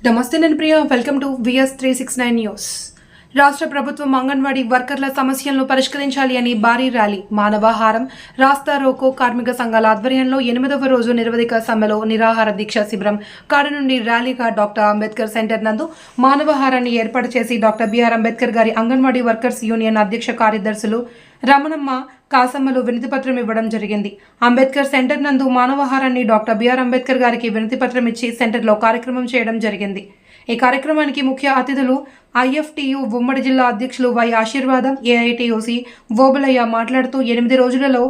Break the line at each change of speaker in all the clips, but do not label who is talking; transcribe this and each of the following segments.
నమస్తే నేను Priya welcome to VS three six nine news రాష్ట్ర ప్రభుత్వం అంగన్వాడీ వర్కర్ల సమస్యలను పరిష్కరించాలి అని భారీ ర్యాలీ మానవాహారం రాస్తా రోకో కార్మిక సంఘాల ఆధ్వర్యంలో ఎనిమిదవ రోజు నిరవధిక సమ్మెలో నిరాహార దీక్ష శిబిరం. కాడ నుండి ర్యాలీగా డాక్టర్ అంబేద్కర్ సెంటర్ నందు మానవహారాన్ని ఏర్పాటు చేసి డాక్టర్ బిఆర్ అంబేద్కర్ గారి అంగన్వాడీ వర్కర్స్ యూనియన్ అధ్యక్ష కార్యదర్శులు రమణమ్మ కాసమ్మలు వినతిపత్రం ఇవ్వడం జరిగింది. అంబేద్కర్ సెంటర్ నందు మానవహారాన్ని డాక్టర్ బిఆర్ అంబేద్కర్ గారికి వినతిపత్రం ఇచ్చి సెంటర్లో కార్యక్రమం చేయడం జరిగింది. ఈ కార్యక్రమానికి ముఖ్య అతిథులు ఐఎఫ్టియు ఉమ్మడి జిల్లా అధ్యక్షులు వై ఆశీర్వాదం ఏఐటియుసి ఓబులయ్య మాట్లాడుతూ ఎనిమిది రోజులలో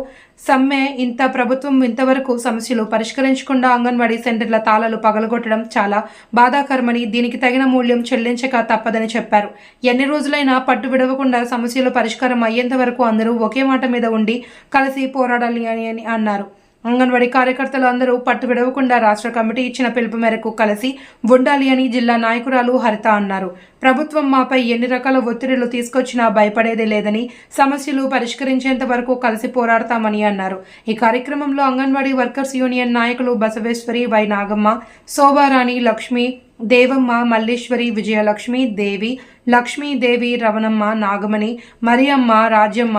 సమ్మె ఇంత ప్రభుత్వం ఇంతవరకు సమస్యలు పరిష్కరించకుండా అంగన్వాడీ సెంటర్ల తాళాలు పగలగొట్టడం చాలా బాధాకరమని దీనికి తగిన మూల్యం చెల్లించక తప్పదని చెప్పారు. ఎన్ని రోజులైనా పట్టు విడవకుండా సమస్యలు పరిష్కారం అయ్యేంత వరకు అందరూ ఒకే మాట మీద ఉండి కలిసి పోరాడాలి అని అని అన్నారు. అంగన్వాడీ కార్యకర్తలు అందరూ పట్టు విడవకుండా రాష్ట్ర కమిటీ ఇచ్చిన పిలుపు మేరకు కలిసి ఉండాలి అని జిల్లా నాయకురాలు హరిత అన్నారు. ప్రభుత్వం మాపై ఎన్ని రకాల ఒత్తిడులు తీసుకొచ్చినా భయపడేదే లేదని సమస్యలు పరిష్కరించేంత వరకు కలిసి పోరాడతామని అన్నారు. ఈ కార్యక్రమంలో అంగన్వాడీ వర్కర్స్ యూనియన్ నాయకులు బసవేశ్వరి వై నాగమ్మ శోభారాణి లక్ష్మి దేవమ్మ మల్లేశ్వరి విజయలక్ష్మి దేవి లక్ష్మీదేవి రవణమ్మ నాగమణి మరియమ్మ రాజ్యమ్మ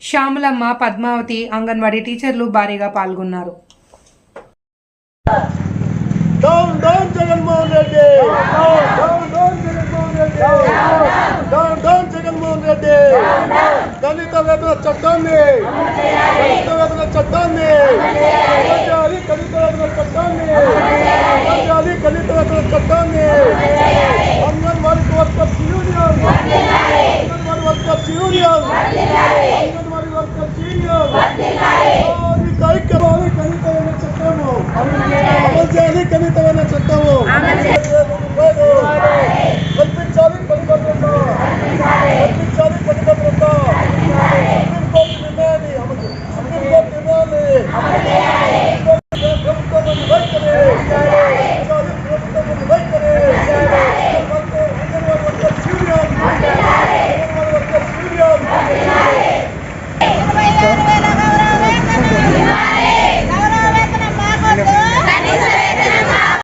శ్యామలమ్మ పద్మావతి అంగన్వాడీ టీచర్లు భారీగా పాల్గొన్నారు.
డౌన్ డౌన్ జగన్మోహన్ దళిత వేతన చట్టాన్ని! దళిత వేతన చట్టాన్ని! దళిత వేతన చట్టాన్ని! जाने कभी तो